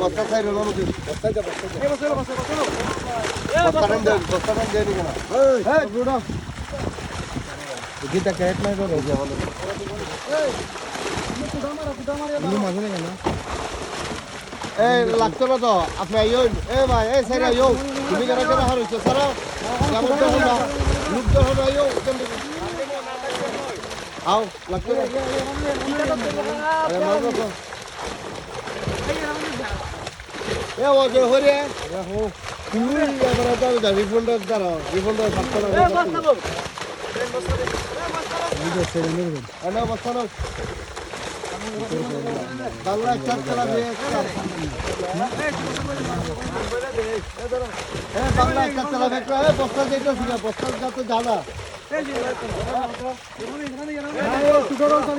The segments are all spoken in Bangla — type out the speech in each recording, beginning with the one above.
বস্তা চাই রোল বস্তা বস্তা টান দেন বস্তা টান দেন কেন এই বুড়ো গীতা ক্যাট নাই তো রোজা বলো এই লাগতো না তো আপনি আইও এ ভাই এই সাইড আইও তুমি কেন কেন হারুছো সারা কেমন তো হলো লুক তো হলো আইও আও লাগতো না দা রিফন্ড দাও রিফন্ড সাতটা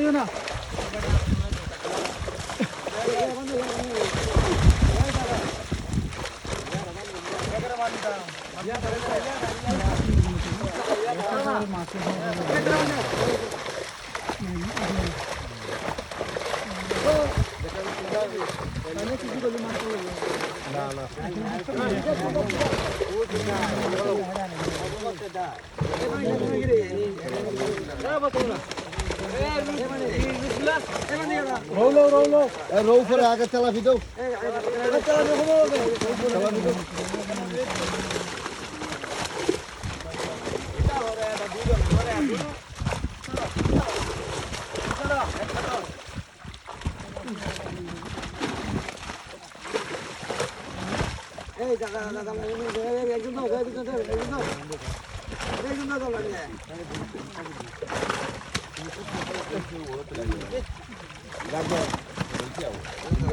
না রৌ করে আগে চালা ভিদো চালা ভিদো 哎，咋个？那咱们那个那个弄个，这个这个那个弄。那个弄到了没？哎，弄到了，弄到了。